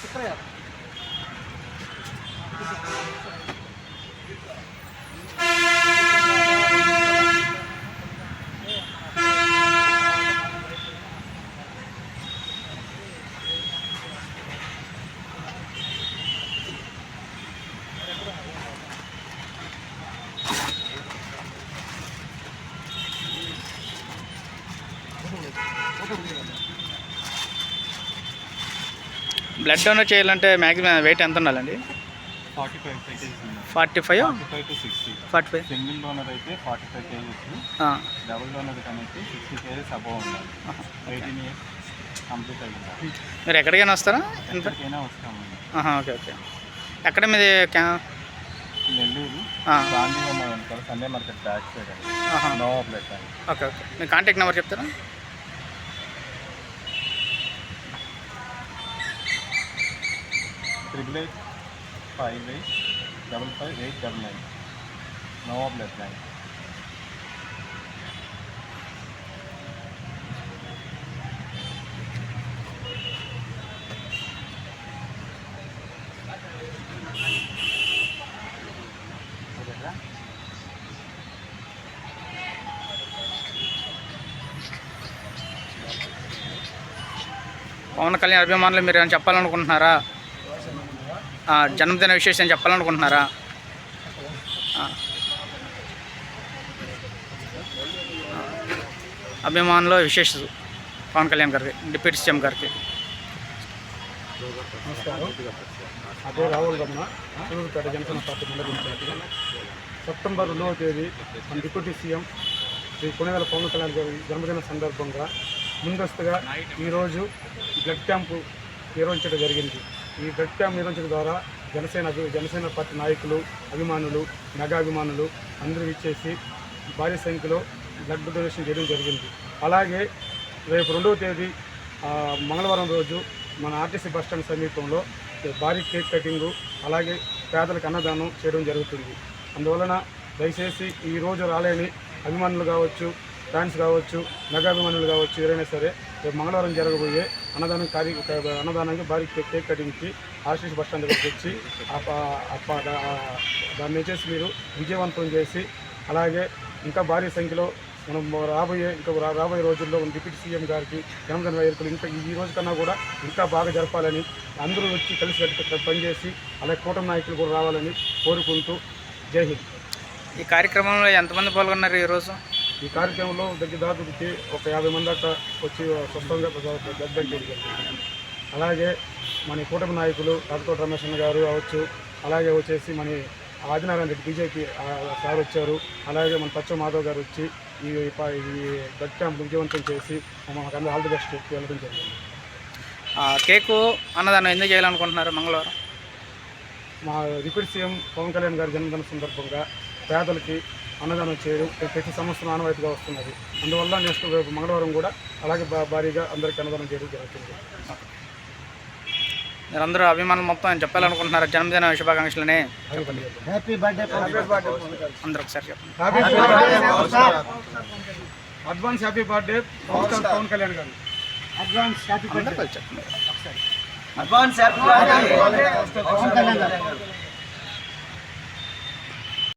시끄러요. Thank you. Blood donate చేయాలంటే maximum weight ఎంత ఉండాలండి? Forty five forty five? Forty five single donor అయితే forty five kgs. Double donor కనేసి sixty kgs above ఉండాలి. Eighteen years complete అయి ఉండాలి మీరు ఎక్కడికైనా వస్తారా? ఎంత? ఎక్కడికైనా వస్తామండి. ఆహా, ఓకే ఓకే. ఎక్కడ మీది Nellore. Gandhi Sunday market back side అండి. ఆహా, నోవా ప్లేట్ అండి. Okay okay. మీ కాంటాక్ట్ నెంబర్ చెప్తారా? Triple eight five eight double five eight double nine Nawab plate nine Pawan Kalyan అభిమానులు మీరు ఏమైనా చెప్పాలనుకుంటున్నారా? జన్మదిన విశేషం చెప్పాలనుకుంటున్నారా? అభిమానుల అభిమానులు విశేష పవన్ కళ్యాణ్ గారికి డిప్యూటీ సీఎం గారికి. నమస్కారం అదే రాహుల్ రమణ సూర్యపేట జనసేన పార్టీ సెప్టెంబర్ రెండవ తేదీ మన డిప్యూటీ సీఎం శ్రీ కొనిదల పవన్ కళ్యాణ్ గారి జన్మదిన సందర్భంగా ముందస్తుగా ఈరోజు బ్లడ్ క్యాంపు నిర్వహించడం జరిగింది. ఈ బ్లడ్ క్యాంప్ నిర్వహించడం ద్వారా జనసేన జనసేన పార్టీ నాయకులు అభిమానులు మెగా అభిమానులు అందరూ ఇచ్చేసి భారీ సంఖ్యలో బ్లడ్ డొనేషన్ చేయడం జరిగింది. అలాగే రేపు రెండవ తేదీ మంగళవారం రోజు మన ఆర్టీసీ బస్ స్టాండ్ సమీపంలో భారీ కేక్ కటింగు అలాగే పేదలకు అన్నదానం చేయడం జరుగుతుంది. అందువలన దయచేసి ఈ రోజు రాలేని అభిమానులు కావచ్చు ఫ్యాన్స్ కావచ్చు మెగా అభిమానులు కావచ్చు ఎవరైనా సరే మంగళవారం జరగబోయే అన్నదానం కార్య అన్నదానానికి భారీ కేక్ కేక్ కటింగ్కి బస్ స్టాండ్ దగ్గరికి వచ్చి ఆ దాన్ని వచ్చేసి మీరు విజయవంతం చేసి అలాగే ఇంకా భారీ సంఖ్యలో మనం రాబోయే ఇంకా రాబోయే రోజుల్లో డిప్యూటీ సీఎం గారికి జనగణ వైద్యులు ఇంకా ఈ రోజు కన్నా కూడా ఇంకా బాగా జరపాలని అందరూ వచ్చి కలిసి పనిచేసి అలాగే కూటమి నాయకులు కూడా రావాలని కోరుకుంటూ జై హింద్. ఈ కార్యక్రమంలో ఎంతమంది పాల్గొన్నారు ఈరోజు? ఈ కార్యక్రమంలో దగ్గర దాదాపుకి ఒక యాభై మంది దాకా వచ్చి స్వస్థంగా గద్దె అలాగే మన కూటమి నాయకులు రాజకోట రమేష్ అన్న గారు అవచ్చు అలాగే వచ్చేసి మన ఆదినారాయణ రెడ్డి బీజేపీ సార్ వచ్చారు అలాగే మన పచ్చ మాధవ్ గారు వచ్చి ఈ ఈ క్యాంప్ విజయవంతం చేసి మాకు అందరూ ఆల్ ది బెస్ట్ వెళ్ళడం జరిగింది. ఆ, కేకు అన్నదానం ఎందుకు చేయాలనుకుంటున్నారు మంగళవారం? మా డిప్యూటీ సీఎం పవన్ కళ్యాణ్ గారి జన్మదిన సందర్భంగా పేదలకి అన్నదానం చేయడం ప్రతి సంవత్సరం ఆనవాయితీగా వస్తున్నది. అందువల్ల నెక్స్ట్ రేపు మంగళవారం కూడా అలాగే భారీగా అందరికీ అన్నదానం చేయడం జరుగుతుంది. మీరందరూ అభిమానులు మొత్తం చెప్పాలనుకుంటున్నారు? జన్మదిన శుభాకాంక్షలని? హ్యాపీ బర్త్డే అందరూ ఒకసారి చెప్పండి. Advance happy birthday Pawan Kalyan గారు. అడ్వాన్స్ హ్యాపీ కలిసి చెప్పండి. Advance happy birthday Pawan Kalyan గారు.